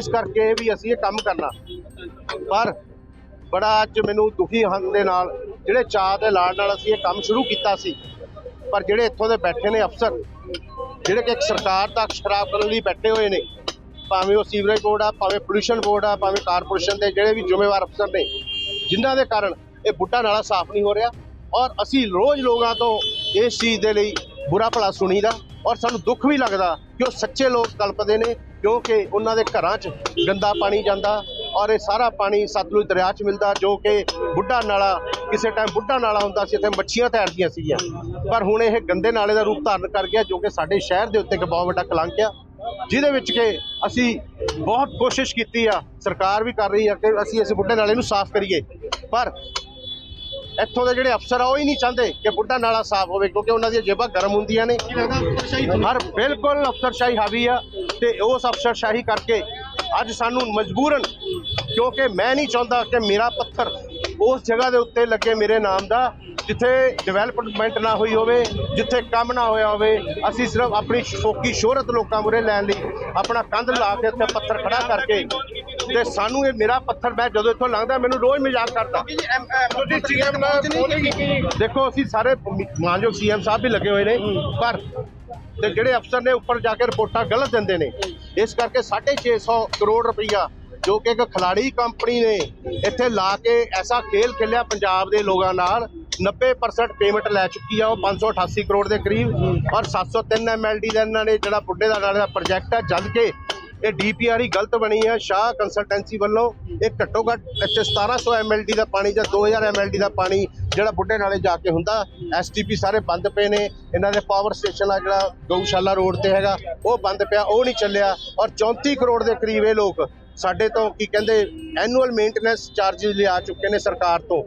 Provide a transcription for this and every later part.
ਇਸ ਕਰਕੇ ਵੀ ਅਸੀਂ ਇਹ ਕੰਮ ਕਰਨਾ। ਪਰ ਬੜਾ ਅੱਜ ਮੈਨੂੰ ਦੁਖੀ ਹਨ ਦੇ ਨਾਲ ਜਿਹੜੇ ਚਾਹ ਦੇ ਲਾੜ ਨਾਲ ਅਸੀਂ ਇਹ ਕੰਮ ਸ਼ੁਰੂ ਕੀਤਾ ਸੀ, ਪਰ ਜਿਹੜੇ ਇੱਥੋਂ ਦੇ ਬੈਠੇ ਨੇ ਅਫਸਰ, ਜਿਹੜੇ ਕਿ ਸਰਕਾਰ ਤੱਕ ਸ਼ਰਾਬ ਕਰਨ ਲਈ ਬੈਠੇ ਹੋਏ ਨੇ, ਭਾਵੇਂ ਉਹ ਸੀਵਰੇਜ ਬੋਰਡ ਆ, ਭਾਵੇਂ ਪੋਲੂਸ਼ਨ ਬੋਰਡ ਆ, ਭਾਵੇਂ ਕਾਰਪੋਰੇਸ਼ਨ ਦੇ ਜਿਹੜੇ ਵੀ ਜ਼ਿੰਮੇਵਾਰ ਅਫਸਰ ਨੇ, ਜਿਨ੍ਹਾਂ ਦੇ ਕਾਰਨ ਇਹ ਬੁੱਢਾ ਨਾਲਾ ਸਾਫ਼ ਨਹੀਂ ਹੋ ਰਿਹਾ ਔਰ ਅਸੀਂ ਰੋਜ਼ ਲੋਕਾਂ ਤੋਂ ਇਸ ਚੀਜ਼ ਦੇ ਲਈ ਬੁਰਾ ਭਲਾ ਸੁਣੀਦਾ ਔਰ ਸਾਨੂੰ ਦੁੱਖ ਵੀ ਲੱਗਦਾ ਕਿ ਉਹ ਸੱਚੇ ਲੋਕ ਕਲਪਦੇ ਨੇ ਕਿਉਂਕਿ ਉਹਨਾਂ ਦੇ ਘਰਾਂ 'ਚ ਗੰਦਾ ਪਾਣੀ ਜਾਂਦਾ ਔਰ ਇਹ ਸਾਰਾ ਪਾਣੀ ਸਤਲੁਜ ਦਰਿਆ 'ਚ ਮਿਲਦਾ, ਜੋ ਕਿ ਬੁੱਢਾ ਨਾਲਾ, ਕਿਸੇ ਟਾਈਮ ਬੁੱਢਾ ਨਾਲਾ ਹੁੰਦਾ ਸੀ, ਇੱਥੇ ਮੱਛੀਆਂ ਤੈਰਦੀਆਂ ਸੀਗੀਆਂ। ਪਰ ਹੁਣ ਇਹ ਗੰਦੇ ਨਾਲੇ ਦਾ ਰੂਪ ਧਾਰਨ ਕਰ ਗਿਆ, ਜੋ ਕਿ ਸਾਡੇ ਸ਼ਹਿਰ ਦੇ ਉੱਤੇ ਇੱਕ ਬਹੁਤ ਵੱਡਾ ਕਲੰਕ ਆ, ਜਿਹਦੇ ਵਿੱਚ ਕਿ ਅਸੀਂ ਬਹੁਤ ਕੋਸ਼ਿਸ਼ ਕੀਤੀ ਆ, ਸਰਕਾਰ ਵੀ ਕਰ ਰਹੀ ਆ ਕਿ ਅਸੀਂ ਇਸ ਬੁੱਢੇ ਨਾਲੇ ਨੂੰ ਸਾਫ਼ ਕਰੀਏ। ਪਰ ਇੱਥੋਂ ਦੇ ਜਿਹੜੇ ਅਫਸਰ ਆ ਉਹ ਹੀ ਨਹੀਂ ਚਾਹੁੰਦੇ ਕਿ ਬੁੱਢਾ ਨਾਲਾ ਸਾਫ਼ ਹੋਵੇ ਕਿਉਂਕਿ ਉਹਨਾਂ ਦੀਆਂ ਜੇਬਾਂ ਗਰਮ ਹੁੰਦੀਆਂ ਨੇ। ਹਰ ਬਿਲਕੁਲ ਅਫਸਰਸ਼ਾਹੀ ਹਾਵੀ ਆ ਤੇ ਉਸ ਅਫਸਰਸ਼ਾਹੀ ਕਰਕੇ ਅੱਜ ਸਾਨੂੰ ਮਜਬੂਰਨ ਕਿਉਂਕਿ ਮੈਂ ਨਹੀਂ ਚਾਹੁੰਦਾ ਕਿ ਮੇਰਾ ਪੱਥਰ ਉਸ ਜਗ੍ਹਾ ਦੇ ਉੱਤੇ ਲੱਗੇ ਮੇਰੇ ਨਾਮ ਦਾ ਜਿੱਥੇ ਡਿਵੈਲਪਮੈਂਟ ਨਾ ਹੋਈ ਹੋਵੇ ਜਿੱਥੇ ਕੰਮ ਨਾ ਹੋਇਆ ਹੋਵੇ। ਅਸੀਂ ਸਿਰਫ ਆਪਣੀ ਸ਼ੋਕੀ ਸ਼ੋਹਰਤ ਲੋਕਾਂ ਮੁਰੇ ਲੈਣ ਲਈ ਆਪਣਾ ਕੰਧ ਲਾ ਕੇ ਉੱਥੇ ਪੱਥਰ ਖੜਾ ਕਰਕੇ ਤੇ ਸਾਨੂੰ ਇਹ ਮੇਰਾ ਪੱਥਰ ਮੈਂ ਜਦੋਂ ਇੱਥੋਂ ਲੰਘਦਾ ਮੈਨੂੰ ਰੋਜ਼ ਮਜ਼ਾਕ ਕਰਦਾ। ਦੇਖੋ ਅਸੀਂ ਸਾਰੇ ਮਾਨਯੋਗ ਸੀਐਮ ਸਾਹਿਬ ਵੀ ਲੱਗੇ ਹੋਏ ਨੇ ਪਰ ਤੇ ਜਿਹੜੇ ਅਫਸਰ ਨੇ ਉੱਪਰ ਜਾ ਕੇ ਰਿਪੋਰਟਾਂ ਗਲਤ ਦਿੰਦੇ ਨੇ ਇਸ ਕਰਕੇ 650 ਕਰੋੜ ਰੁਪਈਆ ਜੋ ਕਿ ਇੱਕ ਖਿਲਾੜੀ ਕੰਪਨੀ ਨੇ ਇੱਥੇ ਲਾ ਕੇ ਐਸਾ ਖੇਲ ਖੇਲਿਆ ਪੰਜਾਬ ਦੇ ਲੋਕਾਂ ਨਾਲ 90% ਪੇਮੈਂਟ ਲੈ ਚੁੱਕੀ ਆ ਉਹ 588 ਕਰੋੜ ਦੇ ਕਰੀਬ ਔਰ 703 ਐਮਐਲਡੀ ਦਾ ਇਹਨਾਂ ਨੇ ਜਿਹੜਾ ਬੁੱਢੇ ਦਾ ਨਾਲੇ ਦਾ ਪ੍ਰੋਜੈਕਟ ਹੈ ਜਦ ਕਿ ਇਹ ਡੀਪੀਆਰ ਹੀ ਗਲਤ ਬਣੀ ਹੈ ਸ਼ਾਹ ਕੰਸਲਟੈਂਸੀ ਵੱਲੋਂ ਇਹ ਘੱਟੋ ਘੱਟ ਇੱਥੇ 1700 ਐਮਐਲਡੀ ਦਾ ਪਾਣੀ ਜਾਂ 2000 ਐਮਐਲਡੀ ਦਾ ਪਾਣੀ ਜਿਹੜਾ ਬੁੱਢੇ ਨਾਲੇ ਜਾ ਕੇ ਹੁੰਦਾ ਐਸਟੀਪੀ ਸਾਰੇ ਬੰਦ ਪਏ ਨੇ, ਇਹਨਾਂ ਦੇ ਪਾਵਰ ਸਟੇਸ਼ਨ ਆ ਜਿਹੜਾ ਗਊਸ਼ਾਲਾ ਰੋਡ ਤੇ ਹੈਗਾ, ਉਹ ਬੰਦ ਪਿਆ, ਉਹ ਨਹੀਂ ਚੱਲਿਆ ਔਰ 34 ਕਰੋੜ ਦੇ ਕਰੀਬ ਇਹ ਲੋਕ ਸਾਡੇ ਤੋਂ ਕੀ ਕਹਿੰਦੇ ਐਨੂਅਲ ਮੇਨਟੇਨੈਂਸ ਚਾਰजेस ਲਿਆ ਚੁੱਕੇ ਨੇ ਸਰਕਾਰ ਤੋਂ।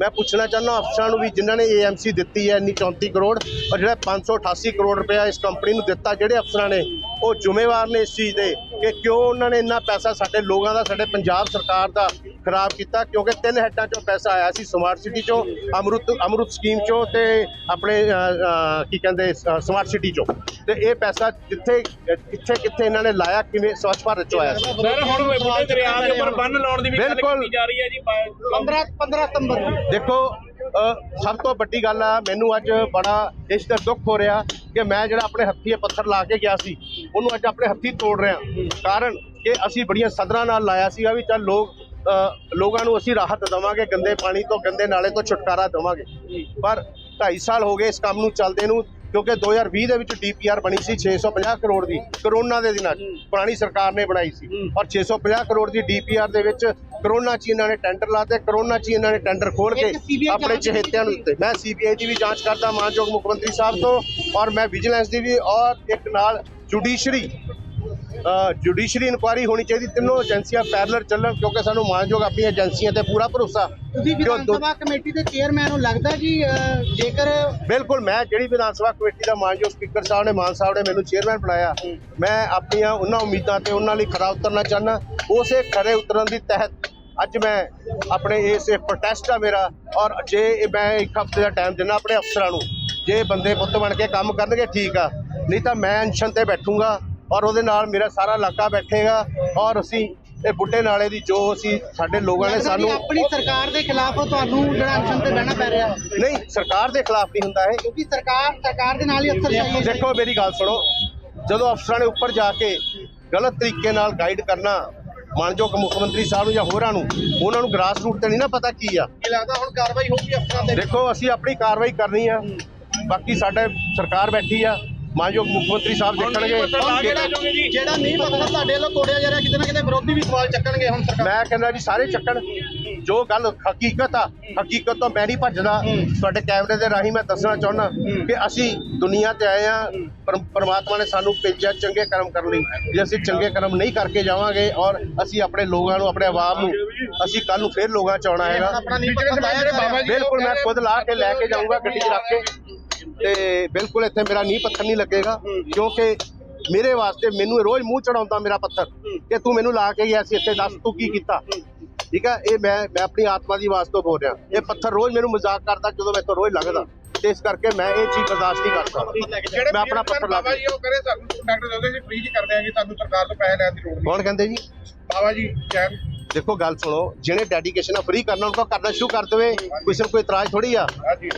ਮੈਂ ਪੁੱਛਣਾ ਚਾਹੁੰਦਾ ਅਫਸਰਾਂ ਨੂੰ ਵੀ ਜਿਨ੍ਹਾਂ ਨੇ ਏਐਮਸੀ ਦਿੱਤੀ ਹੈ ਇੰਨੀ 34 ਕਰੋੜ, ਔਰ ਜਿਹੜਾ 588 ਕਰੋੜ ਰੁਪਇਆ ਇਸ ਕੰਪਨੀ ਨੂੰ ਦਿੱਤਾ, ਜਿਹੜੇ ਅਫਸਰਾਂ ਨੇ ਉਹ ਜ਼ਿੰਮੇਵਾਰ ਨੇ ਇਸ ਚੀਜ਼ ਦੇ ਕਿ ਕਿਉਂ ਉਹਨਾਂ ਨੇ ਇੰਨਾ ਪੈਸਾ ਸਾਡੇ ਲੋਕਾਂ ਦਾ ਸਾਡੇ ਪੰਜਾਬ ਸਰਕਾਰ ਦਾ ਖਰਾਬ ਕੀਤਾ ਕਿਉਂਕਿ ਤਿੰਨ ਹੈਡਾਂ ਚੋਂ ਪੈਸਾ ਆਇਆ ਸੀ ਸਮਾਰਟ ਸਿਟੀ ਚੋਂ ਅਮਰੁਤ ਅਮਰੁਤ ਸਕੀਮ ਚੋਂ ਤੇ ਆਪਣੇ ਕੀ ਕਹਿੰਦੇ ਸਮਾਰਟ ਸਿਟੀ ਚੋਂ। ਤੇ ਇਹ ਪੈਸਾ ਜਿੱਥੇ ਕਿੱਥੇ ਕਿੱਥੇ ਇਹਨਾਂ ਨੇ ਲਾਇਆ ਕਿਵੇਂ ਸਵੱਛ ਭਾਰਤ ਚੋਂ ਆਇਆ ਸੀ। ਸਰ ਹੁਣ ਬੁੱਢੇ ਦਰਿਆ ਦੇ ਉੱਪਰ ਬੰਨ ਲਾਉਣ ਦੀ ਵੀ ਗੱਲ। ਕੀਤੀ ਜਾ ਰਹੀ ਹੈ ਜੀ 15 15 ਸਤੰਬਰ ਦੇਖੋ ਸਭ ਤੋਂ ਵੱਡੀ ਗੱਲ ਆ ਮੈਨੂੰ ਅੱਜ ਬੜਾ ਇਸ ਦਾ ਦੁੱਖ ਹੋ ਰਿਹਾ ਕਿ ਮੈਂ ਜਿਹੜਾ ਆਪਣੇ ਹੱਥੀਂ ਇਹ ਪੱਥਰ ਲਾ ਕੇ ਗਿਆ ਸੀ ਉਹਨੂੰ ਅੱਜ ਆਪਣੇ ਹੱਥੀਂ ਤੋੜ ਰਿਹਾ। ਕਾਰਨ ਕਿ ਅਸੀਂ ਬੜੀਆਂ ਸਦਰਾਂ ਨਾਲ ਲਾਇਆ ਸੀਗਾ ਵੀ ਚੱਲ ਲੋਕ ਲੋਕਾਂ ਨੂੰ ਅਸੀਂ ਰਾਹਤ ਦੇਵਾਂਗੇ ਗੰਦੇ ਪਾਣੀ ਤੋਂ ਗੰਦੇ ਨਾਲੇ ਤੋਂ ਛੁਟਕਾਰਾ ਦੇਵਾਂਗੇ। ਪਰ 2.5 ਸਾਲ ਹੋ ਗਏ ਇਸ ਕੰਮ ਨੂੰ ਚੱਲਦੇ ਨੂੰ ਕਿਉਂਕਿ 2020 ਦੇ ਵਿੱਚ ਡੀਪੀਆਰ ਬਣੀ ਸੀ 650 ਕਰੋੜ ਦੀ ਕਰੋਨਾ ਦੇ ਦਿਨਾਂ 'ਚ ਪੁਰਾਣੀ ਸਰਕਾਰ ਨੇ ਬਣਾਈ ਸੀ। ਔਰ 650 ਕਰੋੜ ਦੀ ਡੀਪੀਆਰ ਦੇ ਵਿੱਚ ਕਰੋਨਾ 'ਚ ਇਹਨਾਂ ਨੇ ਟੈਂਡਰ ਲਾਤੇ ਕਰੋਨਾ 'ਚ ਇਹਨਾਂ ਨੇ ਟੈਂਡਰ ਖੋਲ ਕੇ ਆਪਣੇ ਚਹੇਤਿਆਂ ਨੂੰ ਦਿੱਤੇ। ਮੈਂ ਸੀਬੀਆਈ ਦੀ ਵੀ ਜਾਂਚ ਕਰਦਾ ਮਾਨਯੋਗ ਮੁੱਖ ਮੰਤਰੀ ਸਾਹਿਬ ਤੋਂ ਔਰ ਮੈਂ ਵਿਜੀਲੈਂਸ ਦੀ ਵੀ ਔਰ ਇੱਕ ਨਾਲ ਜੁਡੀਸ਼ਰੀ ਜੁਡੀਸ਼ਰੀ ਇਨਕੁਆਰੀ ਹੋਣੀ ਚਾਹੀਦੀ। ਤਿੰਨੋਂ ਏਜੰਸੀਆਂ ਪੈਰਲਰ ਚੱਲਣ ਕਿਉਂਕਿ ਸਾਨੂੰ ਮਾਨਯੋਗ ਆਪਣੀਆਂ ਏਜੰਸੀਆਂ ਤੇ ਪੂਰਾ ਭਰੋਸਾ। ਤੁਸੀਂ ਜੋ ਵਿਧਾਨ ਦੋ- ਸਭਾ ਕਮੇਟੀ ਦੇ ਚੇਅਰਮੈਨ ਨੂੰ ਲੱਗਦਾ ਜੀ ਅਹ, ਜੇਕਰ ਬਿਲਕੁਲ ਮੈਂ ਜਿਹੜੀ ਵਿਧਾਨ ਸਭਾ ਕਮੇਟੀ ਦਾ ਮਾਨਯੋਗ ਸਪੀਕਰ ਸਾਹਿਬ ਨੇ ਮਾਨ ਸਾਹਿਬ ਨੇ ਮੈਨੂੰ ਚੇਅਰਮੈਨ ਬਣਾਇਆ ਮੈਂ ਆਪਣੀਆਂ ਉਹਨਾਂ ਉਮੀਦਾਂ ਤੇ ਉਹਨਾਂ ਲਈ ਖਰਾ ਉਤਰਨਾ ਚਾਹੁੰਦਾ। ਉਸੇ ਖਰੇ ਉਤਰਨ ਦੀ ਤਹਿਤ ਅੱਜ ਮੈਂ ਆਪਣੇ ਇਸ ਪ੍ਰੋਟੈਸਟ ਆ ਮੇਰਾ ਔਰ ਜੇ ਇਹ ਮੈਂ ਇੱਕ ਹਫ਼ਤੇ ਦਾ ਟਾਈਮ ਦਿੰਦਾ ਆਪਣੇ ਅਫਸਰਾਂ ਨੂੰ ਜੇ ਬੰਦੇ ਪੁੱਤ ਬਣ ਕੇ ਕੰਮ ਕਰਨਗੇ ਠੀਕ ਆ। ਨਹੀਂ ਤਾਂ ਮੈਂ ਅਨਸ਼ਨ ਤੇ ਬੈਠੂੰਗਾ ਔਰ ਉਹਦੇ ਨਾਲ ਮੇਰਾ ਸਾਰਾ ਇਲਾਕਾ ਬੈਠੇਗਾ ਔਰ ਅਸੀਂ ਇਹ ਬੁੱਢੇ ਨਾਲੇ ਦੀ ਜੋ ਅਸੀਂ ਸਾਡੇ ਲੋਕਾਂ ਨੇ ਸਾਨੂੰ ਆਪਣੀ ਸਰਕਾਰ ਦੇ ਖਿਲਾਫ ਤੁਹਾਨੂੰ ਜਿਹੜਾ ਅਨਸ਼ਨ ਤੇ ਬਹਿਣਾ ਪੈ ਰਿਹਾ। ਨਹੀਂ ਸਰਕਾਰ ਦੇ ਖਿਲਾਫ ਨਹੀਂ ਹੁੰਦਾ ਇਹ। ਕਿਉਂਕਿ ਸਰਕਾਰ ਸਰਕਾਰ ਦੇ ਨਾਲ ਹੀ ਅਫਸਰ ਚਾਹੀਏ ਦੇਖੋ ਮੇਰੀ ਗੱਲ ਸੁਣੋ ਜਦੋਂ ਅਫਸਰਾਂ ਨੇ ਉੱਪਰ ਜਾ ਕੇ ਗਲਤ ਤਰੀਕੇ ਨਾਲ ਗਾਈਡ ਕਰਨਾ ਮਾਨਯੋਗ ਮੁੱਖ ਮੰਤਰੀ ਸਾਹਿਬ ਨੂੰ ਜਾਂ ਹੋਰਾਂ ਨੂੰ ਉਹਨਾਂ ਨੂੰ ਗ੍ਰਾਸ ਰੂਟ ਤੇ ਨਹੀਂ ਨਾ ਪਤਾ ਕੀ ਆ। ਕੀ ਲੱਗਦਾ ਹੁਣ ਕਾਰਵਾਈ ਹੋਊਗੀ ਅਫਸਰਾਂ ਤੇ। ਦੇਖੋ ਅਸੀਂ ਆਪਣੀ ਕਾਰਵਾਈ ਕਰਨੀ ਆ। ਬਾਕੀ ਸਾਡੇ ਸਰਕਾਰ ਬੈਠੀ ਆ। ਮਾਨਯੋਗ ਮੁੱਖ ਮੰਤਰੀ ਸਾਹਿਬ ਦੇਖਣਗੇ ਜਿਹੜਾ ਨਹੀਂ ਪਤਾ ਤੁਹਾਡੇ ਵੱਲੋਂ ਤੋੜਿਆ ਜਾ ਰਿਹਾ ਕਿਤੇ ਨਾ ਕਿਤੇ ਵਿਰੋਧੀ ਵੀ ਸਵਾਲ ਚੱਕਣਗੇ ਹੁਣ ਸਰਕਾਰ। ਮੈਂ ਕਹਿੰਦਾ ਜੀ ਸਾਰੇ ਚੱਕਣ। ਜੋ ਗੱਲ ਹਕੀਕਤ ਆ ਹਕੀਕਤ ਤੋਂ ਮੈਂ ਨਹੀਂ ਭੱਜਦਾ। ਤੁਹਾਡੇ ਕੈਮਰੇ ਦੇ ਰਾਹੀਂ ਮੈਂ ਦੱਸਣਾ ਚਾਹੁੰਦਾ ਕਿ ਅਸੀਂ ਦੁਨੀਆ ਤੇ ਆਏ ਆ ਪਰਮਾਤਮਾ ਨੇ ਸਾਨੂੰ ਭੇਜਿਆ ਚੰਗੇ ਕਰਮ ਕਰਨ ਲਈ। ਜੇ ਅਸੀਂ ਚੰਗੇ ਕਰਮ ਨਹੀਂ ਕਰਕੇ ਜਾਵਾਂਗੇ ਔਰ ਅਸੀਂ ਆਪਣੇ ਲੋਕਾਂ ਨੂੰ ਆਪਣੇ ਆਵਾਮ ਨੂੰ ਅਸੀਂ ਕੱਲ ਨੂੰ ਫੇਰ ਲੋਕਾਂ ਚ ਆਉਣਾ ਹੈਗਾ। ਬਿਲਕੁਲ ਮੈਂ ਖੁਦ ਲਾ ਕੇ ਲੈ ਕੇ ਜਾਊਂਗਾ ਗੱਡੀ 'ਚ ਰੱਖ ਕੇ। ਤੇ ਬਿਲਕੁਲ ਇੱਥੇ ਮੇਰਾ ਨੀਂਹ ਪੱਥਰ ਨਹੀਂ ਲੱਗੇਗਾ ਕਿਉਂਕਿ ਮੇਰੇ ਵਾਸਤੇ ਮੈਨੂੰ ਰੋਜ਼ ਮੂੰਹ ਚੜਾਉਂਦਾ ਮੇਰਾ ਪੱਥਰ ਕਿ ਤੂੰ ਮੈਨੂੰ ਲਾ ਕੇ ਗਿਆ ਸੀ ਇੱਥੇ ਦੱਸ ਤੂੰ ਕੀ ਕੀਤਾ? ਠੀਕ ਹੈ ਇਹ ਮੈਂ ਮੈਂ ਆਪਣੀ ਆਤਮਾ ਦੀ ਆਵਾਜ਼ ਤੋਂ ਬੋਲ ਰਿਹਾ। ਇਹ ਪੱਥਰ ਰੋਜ਼ ਮੈਨੂੰ ਮਜ਼ਾਕ ਕਰਦਾ ਜਦੋਂ ਮੈਂ ਤੋਂ ਰੋਜ਼ ਲੱਗਦਾ ਤੇ ਇਸ ਕਰਕੇ ਮੈਂ ਇਹ ਚੀਜ਼ ਬਰਦਾਸ਼ਤ ਨਹੀਂ ਕਰ ਸਕਦਾ। ਮੈਂ ਆਪਣਾ ਪੱਥਰ ਲਾ ਜੀ ਉਹ ਕਰੇ ਸਾਨੂੰ ਡਾਕਟਰ ਕਹਿੰਦੇ ਸੀ ਫ੍ਰੀ ਚ ਕਰ ਦਿਆਂਗੇ ਤੁਹਾਨੂੰ ਸਰਕਾਰ ਤੋਂ ਪੈਸੇ ਲੈਣ ਦੀ ਲੋੜ ਨਹੀਂ। ਕੌਣ ਕਹਿੰਦੇ ਜੀ? ਬਾਬਾ ਜੀ ਜੈਨ ਦੇਖੋ ਗੱਲ ਸੁਣੋ ਜਿਹਨੇ ਡੈਡੀਕੇਸ਼ਨ ਆ ਫ੍ਰੀ ਕਰਨਾ ਉਹਨਾਂ ਕਰਨਾ ਸ਼ੁਰੂ ਕਰ ਦੇਵੇ ਕਿਸੇ ਨੂੰ ਕੋਈ ਇਤਰਾਜ਼ ਥੋੜੀ ਆ।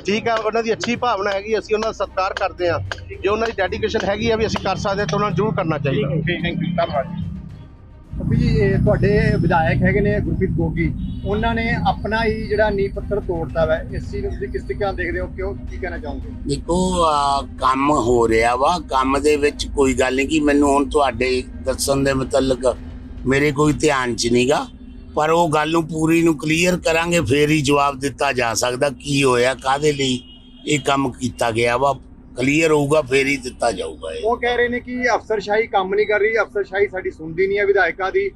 ਠੀਕ ਆ ਉਹਨਾਂ ਦੀ ਅੱਛੀ ਭਾਵਨਾ ਹੈਗੀ ਅਸੀਂ ਉਹਨਾਂ ਦਾ ਸਤਿਕਾਰ ਕਰਦੇ ਆ ਜੇ ਉਹਨਾਂ ਦੀ ਡੈਡੀਕੇਸ਼ਨ ਹੈਗੀ ਆ ਵੀ ਅਸੀਂ ਕਰ ਸਕਦੇ ਤਾਂ ਉਹਨਾਂ ਨੂੰ ਜ਼ਰੂਰ ਕਰਨਾ ਚਾਹੀਦਾ। ਥੈਂਕ ਯੂ ਧੰਨਵਾਦ ਜੀ। ਤੁਹਾਡੇ ਵਿਧਾਇਕ ਹੈਗੇ ਨੇ ਗੁਰਪ੍ਰੀਤ ਗੋਗੀ। ਉਹਨਾਂ ਨੇ ਆਪਣਾ ਹੀ ਜਿਹੜਾ ਨੀਂਹ ਪੱਥਰ ਤੋੜਤਾ ਵਾ ਇਸ ਚੀਜ਼ ਨੂੰ ਤੁਸੀਂ ਕਿਸ ਤਰੀਕੇ ਨਾਲ ਦੇਖਦੇ ਹੋ ਕਿਉਂ ਕੀ ਕਹਿਣਾ ਚਾਹੋਗੇ? ਦੇਖੋ ਕੰਮ ਹੋ ਰਿਹਾ ਵਾ ਕੰਮ ਦੇ ਵਿੱਚ ਕੋਈ ਗੱਲ ਨਹੀਂ ਕਿ ਮੈਨੂੰ ਹੁਣ ਤੁਹਾਡੇ ਦੱਸਣ ਦੇ ਮੁਤਲਕ ਮੇਰੇ ਕੋਈ ਧਿਆਨ 'ਚ ਨਹੀਂਗਾ ਪਰ ਉਹ ਗੱਲ ਨੂੰ ਪੂਰੀ ਨੂੰ ਕਲੀਅਰ ਕਰਾਂਗੇ ਫੇਰ ਹੀ ਜਵਾਬ ਦਿੱਤਾ ਜਾ ਸਕਦਾ ਕੀ ਹੋਇਆ ਕਾਦੇ ਲਈ ਇਹ ਕੰਮ ਕੀਤਾ ਗਿਆ ਵਾ। ਕਲੀਅਰ ਹੋਊਗਾ ਫੇਰ ਹੀ ਦਿੱਤਾ ਜਾਊਗਾ ਇਹ। ਉਹ ਕਹਿ ਰਹੇ ਨੇ ਕਿ ਅਫਸਰਸ਼ਾਹੀ ਕੰਮ ਨਹੀਂ ਕਰ ਰਹੀ ਅਫਸਰਸ਼ਾਹੀ ਸਾਡੀ ਸੁਣਦੀ ਨਹੀਂ ਹੈ ਵਿਧਾਇਕਾਂ ਦੀ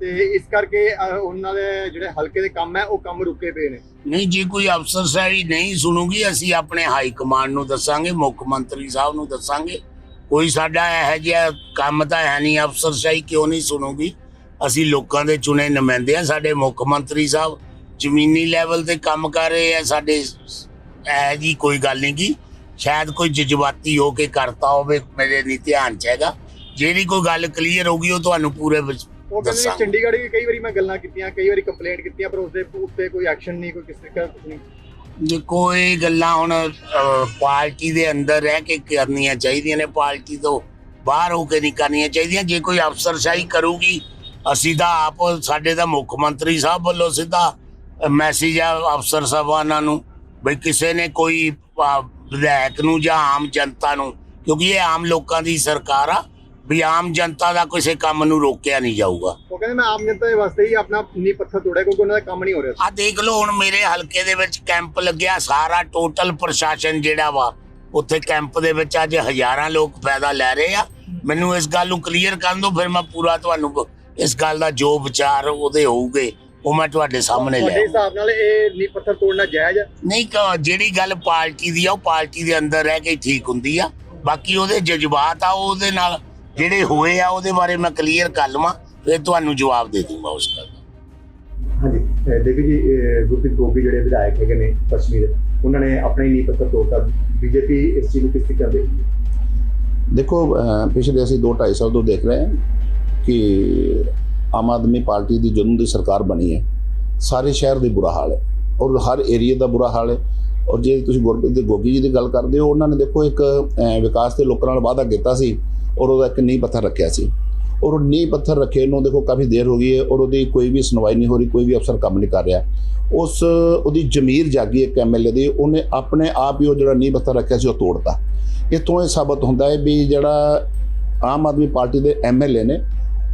ਤੇ ਇਸ ਕਰਕੇ ਉਹਨਾਂ ਦੇ ਜਿਹੜੇ ਹਲਕੇ ਦੇ ਕੰਮ ਹੈ ਉਹ ਕੰਮ ਰੁਕੇ ਪਏ ਨੇ। ਨਹੀਂ ਜੇ ਕੋਈ ਅਫਸਰਸ਼ਾਹੀ ਨਹੀਂ ਸੁਣੂਗੀ ਅਸੀਂ ਆਪਣੇ ਹਾਈ ਕਮਾਂਡ ਨੂੰ ਦੱਸਾਂਗੇ ਮੁੱਖ ਮੰਤਰੀ ਸਾਹਿਬ ਨੂੰ ਦੱਸਾਂਗੇ। ਕੋਈ ਸਾਡਾ ਇਹੋ ਜਿਹਾ ਕੰਮ ਤਾਂ ਹੈ ਨਹੀਂ ਅਫਸਰਸ਼ਾਹੀ ਕਿਉਂ ਨਹੀਂ ਸੁਣੂਗੀ? ਅਸੀਂ ਲੋਕਾਂ ਦੇ ਚੁਣੇ ਨੁਮਾਇੰਦੇ ਆ ਸਾਡੇ ਮੁੱਖ ਮੰਤਰੀ ਸਾਹਿਬ ਜ਼ਮੀਨੀ ਲੈਵਲ ਤੇ ਕੰਮ ਕਰ ਰਹੇ ਆ ਸਾਡੇ ਇਹ ਜੀ ਕੋਈ ਗੱਲ ਨਹੀਂ ਗੀ। ਸ਼ਾਇਦ ਕੋਈ ਜਜ਼ਬਾਤੀ ਹੋ ਕੇ ਕਰਤਾ ਹੋਵੇ ਮੇਰੇ ਨਹੀਂ ਧਿਆਨ ਚ ਹੈਗਾ। ਜਿਹੜੀ ਕੋਈ ਗੱਲ ਕਲੀਅਰ ਹੋਊਗੀ ਉਹ ਤੁਹਾਨੂੰ ਪੂਰੇ ਵਿੱਚ ਉਹ ਕਹਿੰਦੇ ਚੰਡੀਗੜ੍ਹ ਵੀ ਕਈ ਵਾਰੀ ਮੈਂ ਗੱਲਾਂ ਕੀਤੀਆਂ ਕਈ ਵਾਰੀ ਕੰਪਲੇਂਟ ਕੀਤੀਆਂ ਪਰ ਉਸ ਦੇ ਉੱਤੇ ਕੋਈ ਐਕਸ਼ਨ ਨਹੀਂ ਕੋਈ ਕਿਸੇ ਦਾ ਕੁਝ ਨਹੀਂ ਦੇਖੋ ਇਹ ਗੱਲਾਂ ਹੁਣ ਪਾਰਟੀ ਦੇ ਅੰਦਰ ਰਹਿ ਕੇ ਕਰਨੀਆਂ ਚਾਹੀਦੀਆਂ ਨੇ। ਪਾਰਟੀ ਤੋਂ ਬਾਹਰ ਹੋ ਕੇ ਨਹੀਂ ਕਰਨੀਆਂ ਚਾਹੀਦੀਆਂ। ਜੇ ਕੋਈ ਅਫਸਰਸ਼ਾਹੀ ਕਰੂਗੀ ਅਸੀਂ ਤਾਂ ਆਪ ਸਾਡੇ ਦਾ ਮੁੱਖ ਮੰਤਰੀ ਸਾਹਿਬ ਵੱਲੋਂ ਸਿੱਧਾ ਮੈਸੇਜ ਆ ਅਫਸਰ ਸਾਹਿਬਾਨਾਂ ਨੂੰ ਬਈ ਕਿਸੇ ਨੇ ਕੋਈ ਵਿਧਾਇਕ ਨੂੰ ਜਾਂ ਆਮ ਜਨਤਾ ਨੂੰ ਕਿਉਂਕਿ ਇਹ ਆਮ ਲੋਕਾਂ ਦੀ ਸਰਕਾਰ ਆ ਵੀ ਆਮ ਜਨਤਾ ਦਾ ਕਿਸੇ ਕੰਮ ਨੂੰ ਰੋਕਿਆ ਨਹੀਂ ਜਾਊਗਾ। ਉਹ ਕਹਿੰਦੇ ਮੈਂ ਆਮ ਜਨਤਾ ਦੇ ਵਾਸਤੇ ਹੀ ਆਪਣਾ ਨੀਂਹ ਪੱਥਰ ਤੋੜਿਆ ਕਿਉਂਕਿ ਉਹਨਾਂ ਦਾ ਕੰਮ ਨਹੀਂ ਹੋ ਰਿਹਾ ਆ ਦੇਖ ਲਓ ਹੁਣ ਮੇਰੇ ਹਲਕੇ ਦੇ ਵਿੱਚ ਕੈਂਪ ਲੱਗਿਆ ਸਾਰਾ ਟੋਟਲ ਪ੍ਰਸ਼ਾਸਨ ਜਿਹੜਾ ਵਾ ਉੱਥੇ ਕੈਂਪ ਦੇ ਵਿੱਚ ਅੱਜ ਹਜ਼ਾਰਾਂ ਲੋਕ ਫਾਇਦਾ ਲੈ ਰਹੇ ਆ। ਮੈਨੂੰ ਇਸ ਗੱਲ ਨੂੰ ਕਲੀਅਰ ਕਰਨ ਦਿਓ ਫਿਰ ਮੈਂ ਪੂਰਾ ਤੁਹਾਨੂੰ ਇਸ ਗੱਲ ਦਾ ਜੋ ਵਿਚਾਰ ਉਹਦੇ ਹੋਊਗੇ ਉਹ ਮੈਂ ਤੁਹਾਡੇ ਸਾਹਮਣੇ ਤੁਹਾਡੇ ਲਿਆ ਹਿਸਾਬ ਨਾਲ ਇਹ ਨੀਂਹ ਪੱਥਰ ਤੋੜਨਾ ਜਾਇਜ਼ ਹੈ ਨਹੀਂ ਕ- ਜਿਹੜੀ ਗੱਲ ਪਾਰਟੀ ਦੀ ਆ ਉਹ ਪਾਰਟੀ ਦੇ ਅੰਦਰ ਰਹਿ ਕੇ ਹੀ ਠੀਕ ਹੁੰਦੀ ਆ। ਬਾਕੀ ਉਹਦੇ ਜਜ਼ਬਾਤ ਆ ਉਹ ਉਹਦੇ ਨਾਲ ਜਿਹੜੇ ਹੋਏ ਆ ਉਹਦੇ ਬਾਰੇ ਮੈਂ ਕਲੀਅਰ ਕਰ ਲਵਾਂ ਫਿਰ ਤੁਹਾਨੂੰ ਜਵਾਬ ਦੇ ਦੂੰਗਾ ਉਸ ਗੱਲ ਦਾ। ਹਾਂਜੀ ਦੇਖੋ ਜੀ ਗੁਰਪ੍ਰੀਤ ਗੋਗੀ ਜਿਹੜੇ ਵਿਧਾਇਕ ਹੈਗੇ ਨੇ ਕਸ਼ਮੀਰ ਉਹਨਾਂ ਨੇ ਆਪਣਾ ਹੀ ਨੀਂਹ ਪੱਥਰ ਤੋੜਤਾ ਬੀਜੇਪੀ ਇਸ ਚੀਜ਼ ਨੂੰ ਕਿਸ ਨਾਲ ਦੇਖਦੀ ਹੈ? ਦੇਖੋ ਅਸੀਂ 2 2.5 ਸਾਲ ਤੋਂ ਦੇਖ ਰਹੇ ਹਾਂ। ਕਿ ਆਮ ਆਦਮੀ ਪਾਰਟੀ ਦੀ ਜਦੋਂ ਦੀ ਸਰਕਾਰ ਬਣੀ ਹੈ। ਸਾਰੇ ਸ਼ਹਿਰ ਦੇ ਬੁਰਾ ਹਾਲ ਹੈ ਔਰ ਹਰ ਏਰੀਆ ਦਾ ਬੁਰਾ ਹਾਲ ਹੈ। ਔਰ ਜੇ ਤੁਸੀਂ ਗੁਰਪ੍ਰੀਤ ਦੇ ਗੋਗੀ ਜੀ ਦੀ ਗੱਲ ਕਰਦੇ ਹੋ, ਉਹਨਾਂ ਨੇ ਦੇਖੋ ਇੱਕ ਵਿਕਾਸ ਦੇ ਲੋਕਾਂ ਨਾਲ ਵਾਅਦਾ ਕੀਤਾ ਸੀ ਔਰ ਉਹਦਾ ਇੱਕ ਨੀਂਹ ਪੱਥਰ ਰੱਖਿਆ ਸੀ। ਔਰ ਉਹ ਨੀਂਹ ਪੱਥਰ ਰੱਖੇ ਨੂੰ ਦੇਖੋ ਕਾਫੀ ਦੇਰ ਹੋ ਗਈ ਹੈ ਔਰ ਉਹਦੀ ਕੋਈ ਵੀ ਸੁਣਵਾਈ ਨਹੀਂ ਹੋ ਰਹੀ, ਕੋਈ ਵੀ ਅਫਸਰ ਕੰਮ ਨਹੀਂ ਕਰ ਰਿਹਾ। ਉਸ, ਉਹਦੀ ਜ਼ਮੀਰ ਜਾਗੀ ਇੱਕ ਐਮਐਲਏ ਦੀ, ਉਹਨੇ ਆਪਣੇ ਆਪ ਹੀ ਉਹ ਜਿਹੜਾ ਨੀਂਹ ਪੱਥਰ ਰੱਖਿਆ ਸੀ ਉਹ ਤੋੜਤਾ। ਇੱਥੋਂ ਇਹ ਸਾਬਤ ਹੁੰਦਾ ਹੈ ਵੀ ਜਿਹੜਾ ਆਮ ਆਦਮੀ ਪਾਰਟੀ ਦੇ ਐਮਐਲਏ ਨੇ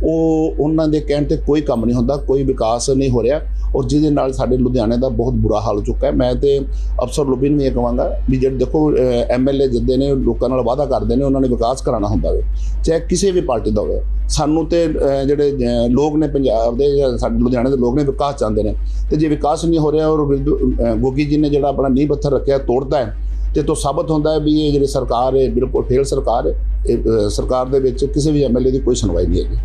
ਉਹ ਉਹਨਾਂ ਦੇ ਕਹਿਣ ਤੇ ਕੋਈ ਕੰਮ ਨਹੀਂ ਹੁੰਦਾ ਕੋਈ ਵਿਕਾਸ ਨਹੀਂ ਹੋ ਰਿਹਾ ਔਰ ਜਿਹਦੇ ਨਾਲ ਸਾਡੇ ਲੁਧਿਆਣੇ ਦਾ ਬਹੁਤ ਬੁਰਾ ਹਾਲ ਹੋ ਚੁੱਕਾ ਹੈ। ਮੈਂ ਤੇ ਅਫਸਰ ਲੋਬੀ ਨੂੰ ਇਹ ਕਹਾਂਗਾ ਵੀ ਜਿਹੜੇ ਦੇਖੋ ਐਮਐਲਏ ਜਿੱਦੇ ਨੇ ਲੋਕਾਂ ਨਾਲ ਵਾਅਦਾ ਕਰਦੇ ਨੇ ਉਹਨਾਂ ਨੇ ਵਿਕਾਸ ਕਰਾਉਣਾ ਹੁੰਦਾ ਵੇ ਚਾਹੇ ਕਿਸੇ ਵੀ ਪਾਰਟੀ ਦਾ ਹੋਵੇ। ਸਾਨੂੰ ਤੇ ਜਿਹੜੇ ਲੋਕ ਨੇ ਪੰਜਾਬ ਦੇ ਜਾਂ ਸਾਡੇ ਲੁਧਿਆਣੇ ਦੇ ਲੋਕ ਨੇ ਵਿਕਾਸ ਚਾਹੁੰਦੇ ਨੇ। ਤੇ ਜੇ ਵਿਕਾਸ ਨਹੀਂ ਹੋ ਰਿਹਾ ਔਰ ਬਿੰਦੂ- ਗੋਗੀ ਜੀ ਨੇ ਜਿਹੜਾ ਆਪਣਾ ਨੀਂਹ ਪੱਥਰ ਰੱਖਿਆ ਤੋੜਦਾ ਹੈ ਤੇ ਤੋਂ ਸਾਬਤ ਹੁੰਦਾ ਹੈ ਵੀ ਇਹ ਜਿਹੜੀ ਸਰਕਾਰ ਹੈ ਬਿਲਕੁਲ ਫੇਲ ਸਰਕਾਰ ਹੈ ਇਹ, ਸਰਕਾਰ ਦੇ ਵਿੱਚ ਕਿਸੇ ਵੀ ਐਮਐਲਏ ਦੀ ਕੋਈ ਸੁਣਵਾਈ ਨਹੀਂ ਹੈਗੀ।